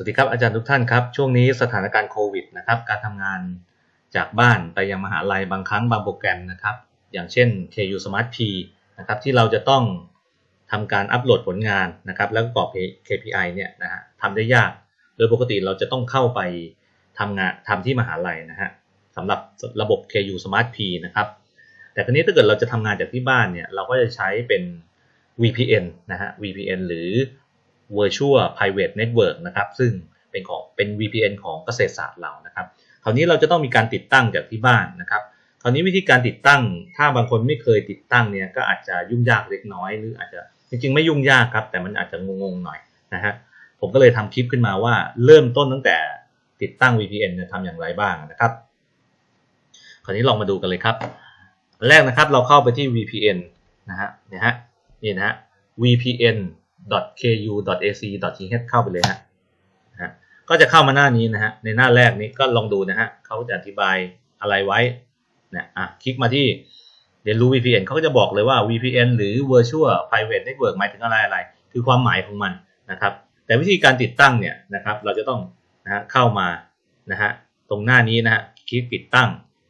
สวัสดีครับอาจารย์ทุกท่านครับ ช่วงนี้สถานการณ์โควิดนะครับ การทำงานจากบ้านไปยังมหาลัยบางครั้งบางโปรแกรมนะครับ อย่างเช่น KU Smart P นะครับที่เราจะต้องทำการอัปโหลดผลงานนะครับ แล้วก็กรอบ KPI เนี่ยนะฮะทำได้ยาก โดยปกติเราจะต้องเข้าไปทำงานทำที่มหาลัยนะฮะสำหรับระบบ KU Smart P นะครับ แต่คราวนี้ถ้าเกิดเราจะทำงานจากที่บ้านเนี่ยเราก็จะใช้เป็น VPN นะฮะ VPN หรือ Virtual Private Network นะครับ ซึ่งเป็นของเป็น VPN ของเกษตรศาสตร์เรานะครับ คราวนี้เราจะต้องมีการติดตั้งจากที่บ้านนะครับ คราวนี้วิธีการติดตั้ง ถ้าบางคนไม่เคยติดตั้งเนี่ยก็อาจจะยุ่งยากเล็กน้อย หรืออาจจะจริงๆ ไม่ยุ่งยากครับ แต่มันอาจจะงงๆหน่อยนะฮะ ผมก็เลยทำคลิปขึ้นมาว่าเริ่มต้นตั้งแต่ติดตั้ง VPN จะทำอย่างไรบ้างนะครับ คราวนี้ลองมาดูกันเลยครับ แรกนะครับเราเข้าไปที่ VPN นะฮะเนี่ยฮะ นี่นะฮะ .ku.ac.th เข้าไปเลยฮะนะฮะก็จะเข้ามาหน้านี้นะฮะในหน้าแรกนี้ก็ลองดูนะฮะเขาจะอธิบายอะไรไว้นะอะคลิกมาที่เรียนรู้ VPN เขาก็จะบอกเลยว่า VPN หรือ Virtual Private Network หมายถึงอะไรอะไร คือความหมายของมันนะครับ แต่วิธีการติดตั้งเนี่ยนะครับ เราจะต้องนะฮะเข้ามานะฮะตรงหน้านี้นะฮะคลิกติดตั้ง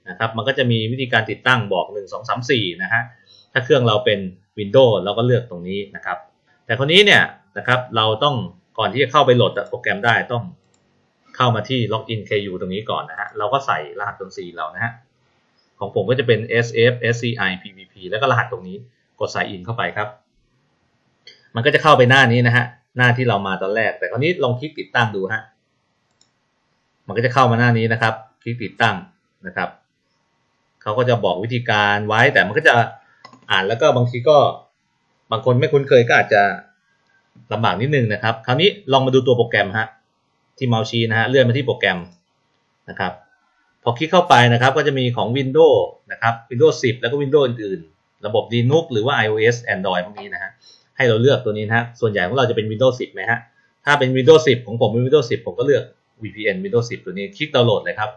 นะครับ มันก็จะมีวิธีการติดตั้งบอก 1 2 3 4 นะฮะถ้าเครื่องเราเป็น Windows เราก็เลือกตรงนี้นะครับ แต่คนนี้เนี่ยนะครับเราต้องก่อนที่จะเข้าไปโหลดโปรแกรมได้ต้องเข้ามาที่ Login KU ตรงนี้ก่อนนะฮะเราก็ใส่รหัสตรง C เรานะฮะของผมก็จะเป็น SF SCI PVP แล้วก็รหัสตรงนี้กด Sign In เข้าไปครับ มันก็จะเข้าไปหน้านี้นะฮะหน้าที่เรามาตอนแรก แต่คราวนี้ลองคลิกติดตั้งดูฮะมันก็จะเข้ามาหน้านี้นะครับ คลิกติดตั้งนะครับเขาก็จะบอกวิธีการไว้แต่มันก็จะอ่านแล้วก็บางทีก็ บางคนไม่คุ้นเคยก็อาจจะลำบากนิดนึงนะครับ คราวนี้ลองมาดูตัวโปรแกรมฮะที่เมาส์ชี้นะฮะเลื่อนมาที่โปรแกรมนะครับพอคลิกเข้าไปนะครับก็จะมีของ Windows นะครับ Windows 10 แล้วก็ Windows อื่นๆ ระบบ Linux หรือว่า iOS Android พวกนี้นะฮะให้เราเลือกตัวนี้นะฮะส่วนใหญ่ของเราจะเป็น Windows 10ไหมฮะถ้าเป็น Windows 10 ของผมเป็น Windows 10 ผมก็เลือก VPN Windows 10 ตัวนี้คลิกดาวน์โหลดเลยครับ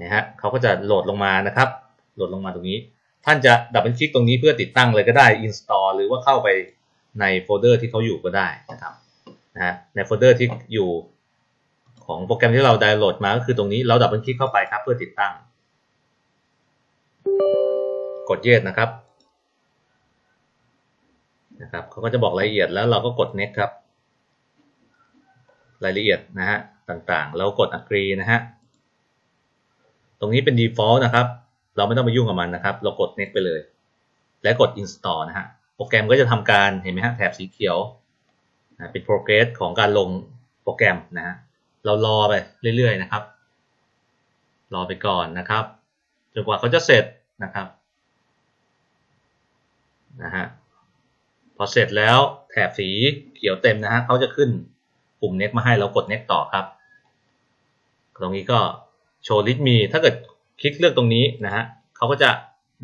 นะฮะเขาก็จะโหลดลงมานะครับ โหลดลงมาตรงนี้ ท่านจะดับเบิลคลิกตรงนี้เพื่อติดตั้งเลยก็ได้ install หรือว่าเข้าไปในโฟลเดอร์ที่เขาอยู่ก็ได้นะครับนะฮะในโฟลเดอร์ที่อยู่ของโปรแกรมที่เราดาวน์โหลดมาก็คือตรงนี้เราดับเบิลคลิกเข้าไปครับเพื่อติดตั้ง กด yes นะครับนะครับเขาก็จะบอกรายละเอียดแล้วเราก็กด next ครับ รายละเอียดนะฮะต่างๆแล้วกด agree นะฮะตรงนี้เป็น default นะครับ เราไม่ต้องไปยุ่งกับมันนะครับ เรากด next ไปเลย และกด install นะฮะ โปรแกรมก็จะทำการเห็นไหมฮะแถบสีเขียวนะเป็น progress ของการลงโปรแกรมนะฮะ เรารอไปเรื่อยๆนะครับ รอไปก่อนนะครับ จนกว่าเขาจะเสร็จนะครับนะฮะ พอเสร็จแล้วแถบสีเขียวเต็มนะฮะเขาจะขึ้นปุ่ม next มาให้เรากด next ต่อครับ ตรงนี้ก็โชว์ลิสต์มี ถ้าเกิด คลิกเลือกตรงนี้นะฮะเขาก็จะ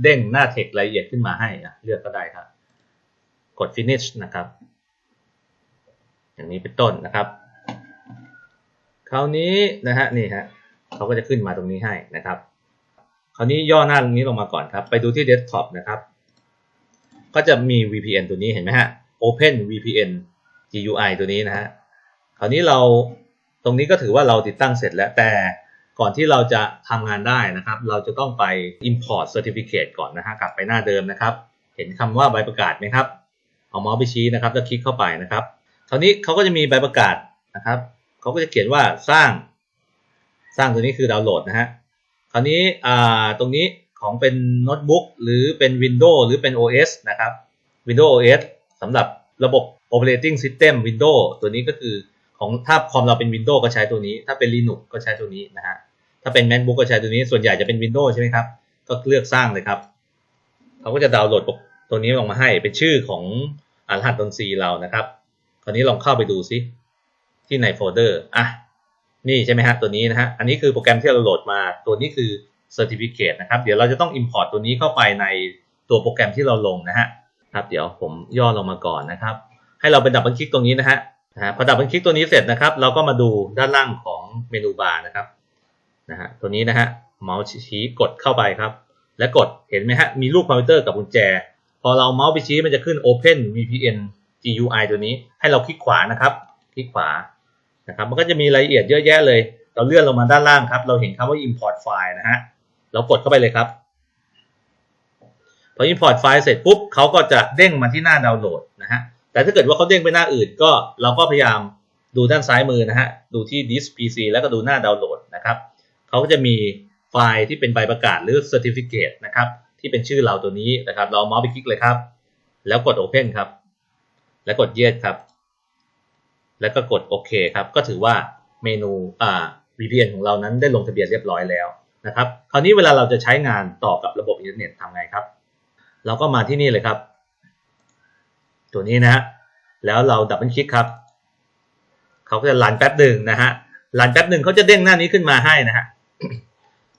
เด้งหน้าเทครายละเอียดขึ้นมาให้เลือกก็ได้ครับ กด finish นะครับ อย่างนี้เป็นต้นนะครับ คราวนี้นะฮะนี่ฮะเขาก็จะขึ้นมาตรงนี้ให้นะครับ คราวนี้ย่อหน้าตรงนี้ลงมาก่อนครับ ไปดูที่ desktop นะครับ ก็จะมี VPN ตัวนี้เห็นไหมฮะ Open VPN GUI ตัวนี้นะฮะ คราวนี้เราตรงนี้ก็ถือว่าเราติดตั้งเสร็จแล้วแต่ ก่อนที่เราจะทำงานได้นะครับ เราจะต้องไป import certificate ก่อนนะฮะกลับไปหน้าเดิมนะครับ เห็นคำว่าใบประกาศไหมครับเอาเมาส์ไปชี้นะครับแล้วคลิกเข้าไปนะครับ คราวนี้เขาก็จะมีใบประกาศนะครับเขาก็จะเขียนว่าสร้าง สร้างตัวนี้คือดาวน์โหลดนะฮะคราวนี้อ่าตรงนี้ของเป็นโน้ตบุ๊กหรือเป็น Windows หรือเป็น OS นะครับ Windows OS สำหรับระบบ Operating System Windows ตัวนี้ก็คือ ของถ้าคอมเราเป็น Windows ก็ใช้ตัวนี้ ถ้าเป็น Linux ก็ใช้ตัวนี้นะฮะถ้าเป็น MacBook ก็ใช้ตัวนี้ส่วนใหญ่จะเป็น Windows ใช่ไหมครับ ก็เลือกสร้างเลยครับเขาก็จะดาวน์โหลดตัวนี้ออกมาให้เป็นชื่อของอรหัสดนตรีเรานะครับคราวนี้ลองเข้าไปดูซิที่ในโฟลเดอร์อะนี่ใช่ไหมฮะตัวนี้นะฮะอันนี้คือโปรแกรมที่เราโหลดมาตัวนี้คือ Certificate นะครับ เดี๋ยวเราจะต้อง Import ตัวนี้เข้าไปในตัวโปรแกรมที่เราลงนะฮะครับ เดี๋ยวผมย่อลงมาก่อนนะครับ ให้เราไปดับเบิลคลิกตรงนี้นะฮะ นะฮะพอดับเบิลคลิกตัวนี้เสร็จนะครับ เราก็มาดูด้านล่างของเมนูบาร์นะครับนะฮะตัวนี้นะฮะเมาส์ชี้กดเข้าไปครับ และกดเห็นไหมฮะมีรูปคอมพิวเตอร์กับกุญแจ พอเราเมาส์ไปชี้มันจะขึ้น Open VPN GUI ตัวนี้ ให้เราคลิกขวานะครับ คลิกขวานะครับมันก็จะมีรายละเอียดเยอะแยะเลย เราเลื่อนลงมาด้านล่างครับ เราเห็นคำว่า import file นะฮะเรากดเข้าไปเลยครับพอ import file เสร็จปุ๊บเขาก็จะเด้งมาที่หน้าดาวน์โหลด แต่ถ้าเกิดว่าเขาเด้งไปหน้าอื่นก็เราก็พยายามดูด้านซ้ายมือนะฮะ ดูที่ disk PC แล้วก็ดูหน้าดาวน์โหลดนะครับเขาก็จะมีไฟล์ที่เป็นใบประกาศหรือ certificate นะครับ ที่เป็นชื่อเราตัวนี้นะครับ เราเมาส์ไปคลิกเลยครับ แล้วกด Open ครับ แล้วกด Yes ครับ แล้วก็กดโอเคครับ ก็ถือว่าเมนูอ่า VPN ของเรานั้นได้ลงทะเบียนเรียบร้อยแล้วนะครับ คราวนี้เวลาเราจะใช้งานต่อกับระบบอินเทอร์เน็ตทำไงครับ เราก็มาที่นี่เลยครับ ตัวนี้นะฮะแล้วเราดับเบิลคลิกครับเขาก็จะรันแป๊บหนึ่งนะฮะรันแป๊บหนึ่งเขาจะเด้งหน้านี้ขึ้นมาให้นะฮะ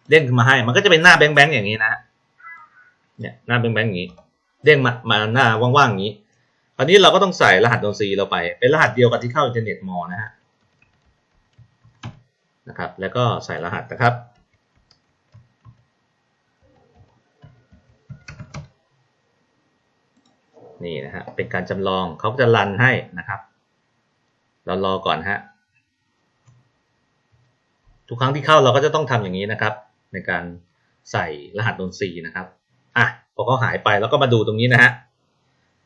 เด้งขึ้นมาให้มันก็จะเป็นหน้าแบงแบงอย่างนี้นะฮะเนี่ยหน้าแบงแบงอย่างนี้ เด้งมามาหน้าว่างๆอย่างนี้คราวนี้เราก็ต้องใส่รหัสโดนซีเราไป เป็นรหัสเดียวกับที่เข้าอินเทอร์เน็ตมอนะฮะนะครับ แล้วก็ใส่รหัสนะครับ นี่นะฮะเป็นการจำลองเขาก็จะรันให้นะครับ เรารอก่อนฮะทุกครั้งที่เข้าเราก็จะต้องทำอย่างนี้นะครับ ในการใส่รหัสดนซีนะครับอะพอเขาหายไปแล้วก็มาดูตรงนี้นะฮะ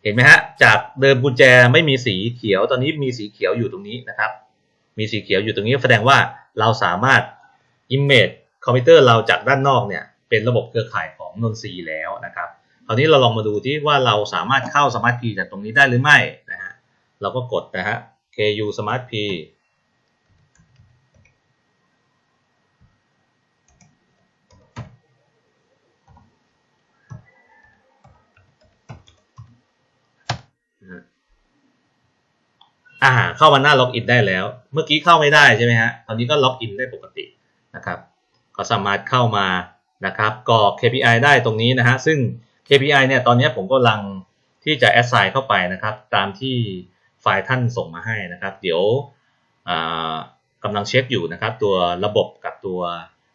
เห็นไหมฮะจากเดิมกุญแจไม่มีสีเขียวตอนนี้มีสีเขียวอยู่ตรงนี้นะครับ มีสีเขียวอยู่ตรงนี้แสดงว่าเราสามารถ image คอมพิวเตอร์เราจากด้านนอกเนี่ยเป็นระบบเครือข่ายของนนทรีแล้วนะครับ ราวนี้เราลองมาดูที่ว่าเราสามารถเข้า Smart Key จากตรงนี้ได้หรือไม่นะฮะ เราก็กดนะฮะ KU Smart Key อ่า เข้ามาหน้าล็อกอินได้แล้ว เมื่อกี้เข้าไม่ได้ใช่ไหมฮะ ตอนนี้ก็ล็อกอินได้ปกตินะครับ ก็สามารถเข้ามานะครับกรอก KPI ได้ตรงนี้นะฮะ ซึ่ง KPI เนี่ยตอนนี้ผมก็ลังที่จะ assign เข้าไปนะครับ ตามที่ไฟล์ท่านส่งมาให้นะครับ เดี๋ยวกำลังเช็คอยู่นะครับ ตัวระบบกับตัว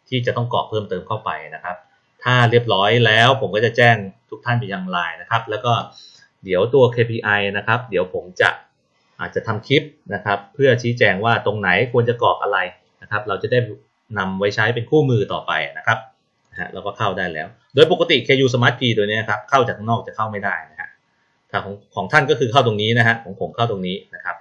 ที่จะต้องกรอกเพิ่มเติมเข้าไปนะครับ ถ้าเรียบร้อยแล้วผมก็จะแจ้งทุกท่านไปยังไลน์นะครับ แล้วก็เดี๋ยวตัว KPI นะครับ เดี๋ยวผมจะอาจจะทำคลิปนะครับ เพื่อชี้แจงว่าตรงไหนควรจะกรอกอะไรนะครับ เราจะได้นำไว้ใช้เป็นคู่มือต่อไปนะครับ นะฮะเราก็เข้าได้แล้ว โดยปกติ KU Smart Key ตัวนี้ครับเข้าจากข้างนอกจะเข้าไม่ได้นะฮะถ้าของของท่านก็คือเข้าตรงนี้นะฮะของผมเข้าตรงนี้นะครับ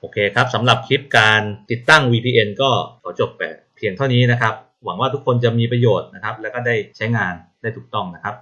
โอเคครับสำหรับคลิปการติดตั้ง VPN ก็ขอจบไปเพียงเท่านี้นะครับ หวังว่าทุกคนจะมีประโยชน์นะครับ แล้วก็ได้ใช้งานได้ถูกต้องนะครับ